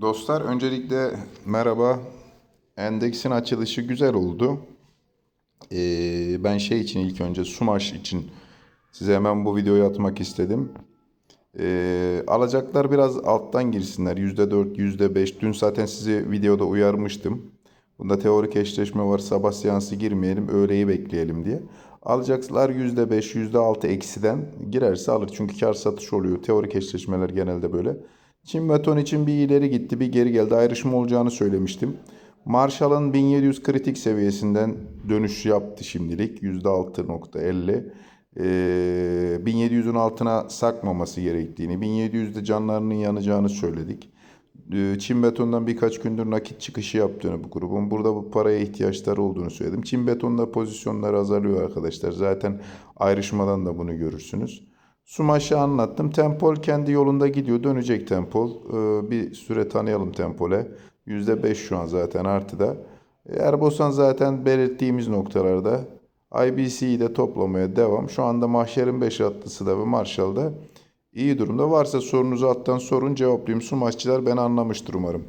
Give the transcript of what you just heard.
Dostlar öncelikle merhaba. Endeksin açılışı güzel oldu. Ee, ben şey için ilk önce Sumaş için size hemen bu videoyu atmak istedim. Ee, alacaklar biraz alttan girsinler. %4, %5. Dün zaten sizi videoda uyarmıştım. Bunda teorik eşleşme var. Sabah seansı girmeyelim. Öğleyi bekleyelim diye. Alacaklar %5, %6 eksiden girerse alır. Çünkü kar satış oluyor. Teorik eşleşmeler genelde böyle. Çin beton için bir ileri gitti, bir geri geldi. Ayrışma olacağını söylemiştim. Marshall'ın 1700 kritik seviyesinden dönüş yaptı şimdilik. %6.50. Ee, 1700'ün altına sakmaması gerektiğini, 1700'de canlarının yanacağını söyledik. Ee, Çin Beton'dan birkaç gündür nakit çıkışı yaptığını bu grubun. Burada bu paraya ihtiyaçları olduğunu söyledim. Çin Beton'da pozisyonlar azalıyor arkadaşlar. Zaten ayrışmadan da bunu görürsünüz. Sumaş'ı anlattım. Tempol kendi yolunda gidiyor. Dönecek Tempol. Ee, bir süre tanıyalım Tempol'e. %5 şu an zaten artıda. Erbosan zaten belirttiğimiz noktalarda. IBC'yi de toplamaya devam. Şu anda Mahşer'in 5 atlısı da ve Marshall'da iyi durumda. Varsa sorunuzu alttan sorun cevaplayayım. Sumaşçılar beni anlamıştır umarım.